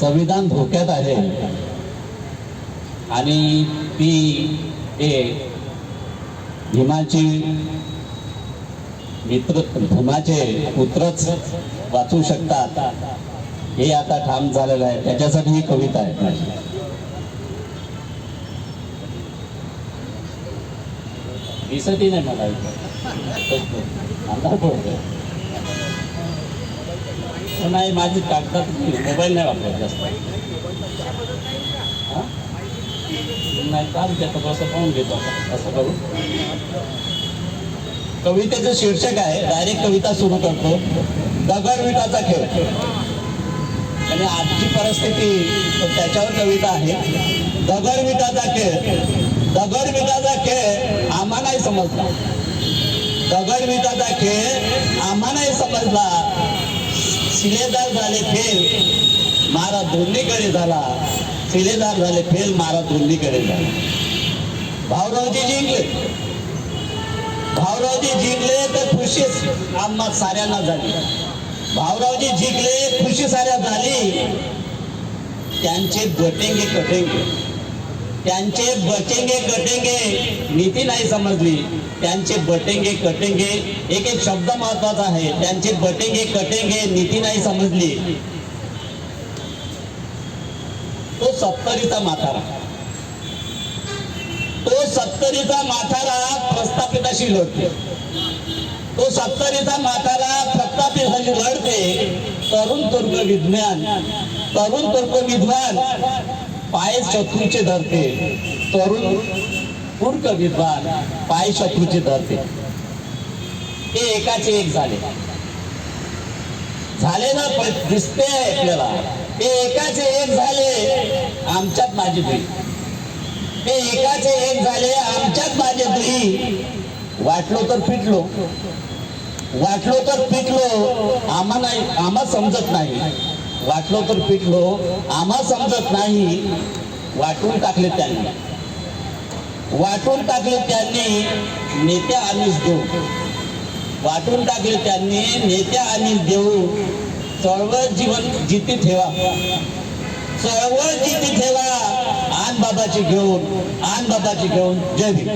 संविधान धोक्यात आहे. आणि ती ए भीमाची मित्र भीमाचे पुत्रच वाचू शकतात. हे आता ठाम झालेलं आहे. त्याच्यासाठी ही कविता आहे माझी. दिसतही नाही मला इथं. बोलतोय पडतोय नाही माझी कागदात मोबाईल नाही वापरत जास्त. नाही का त्याचं कसं पाहून घेतो असं करू? कवितेचं शीर्षक आहे डायरेक्ट कविता सुरू करतो. दगड विटाचा खेळ. आणि आजची परिस्थिती तर त्याच्यावर कविता आहे. दगड विटाचा खेळ. दगड विटाचा खेळ आम्हा नाही समजला. दगड विटाचा खेळ आम्हा नाही समजला. शिलेदार झाले फेल. मारा दोन्हीकडे झाला. शिलेदार झाले फेल मारा दोन्हीकडे झाला. भाऊरावजी जिंकले. भाऊरावजी जिंकले तर खुशीच आम्हा साऱ्यांना झाली. भाऊरावजी जिंकले खुशी साऱ्या झाली. त्यांचे गटेंगे कटेंगे. त्यांचे बचेंगे कटेंगे नीती नाही समजली. त्यांचे बटेंगे कटेंगे एक एक शब्द महत्त्वाचा आहे. त्यांचे बटेंगे कटेंगे नीती नाही समजली. तो सत्तरीचा माथारा तो सत्तरीचा माथारा प्रस्थापिताशी लढते. तो सत्तरीचा माथारा प्रस्थापिताशी लढते. तरुण तुर्क विज्ञान तरुण तुर्क विद्वान पाय शत्रूचे धरते. तरुण पूर्ण विद्वान पाय शत्रूचे धरते. ते एकाचे एक झाले. झाले ना दिसते आपल्याला. ते एकाचे एक झाले आमच्यात माझी दुई. ते एकाचे एक झाले आमच्यात माझे दुई. वाटलो तर पिटलो वाटलो तर पिटलो आम्हाला आम्हा समजत नाही. वाटलो तर पिटलो. आम्हा समजत नाही. वाटून टाकले त्यांनी. वाटून टाकले त्यांनी नेत्या आणि देऊ. वाटून टाकले त्यांनी नेत्या आणि देऊ. चळवळ जीवन जिती ठेवा. चळवळ जिती ठेवा. आन बाबाची घेऊन आन बाबाची घेऊन. जय भीम.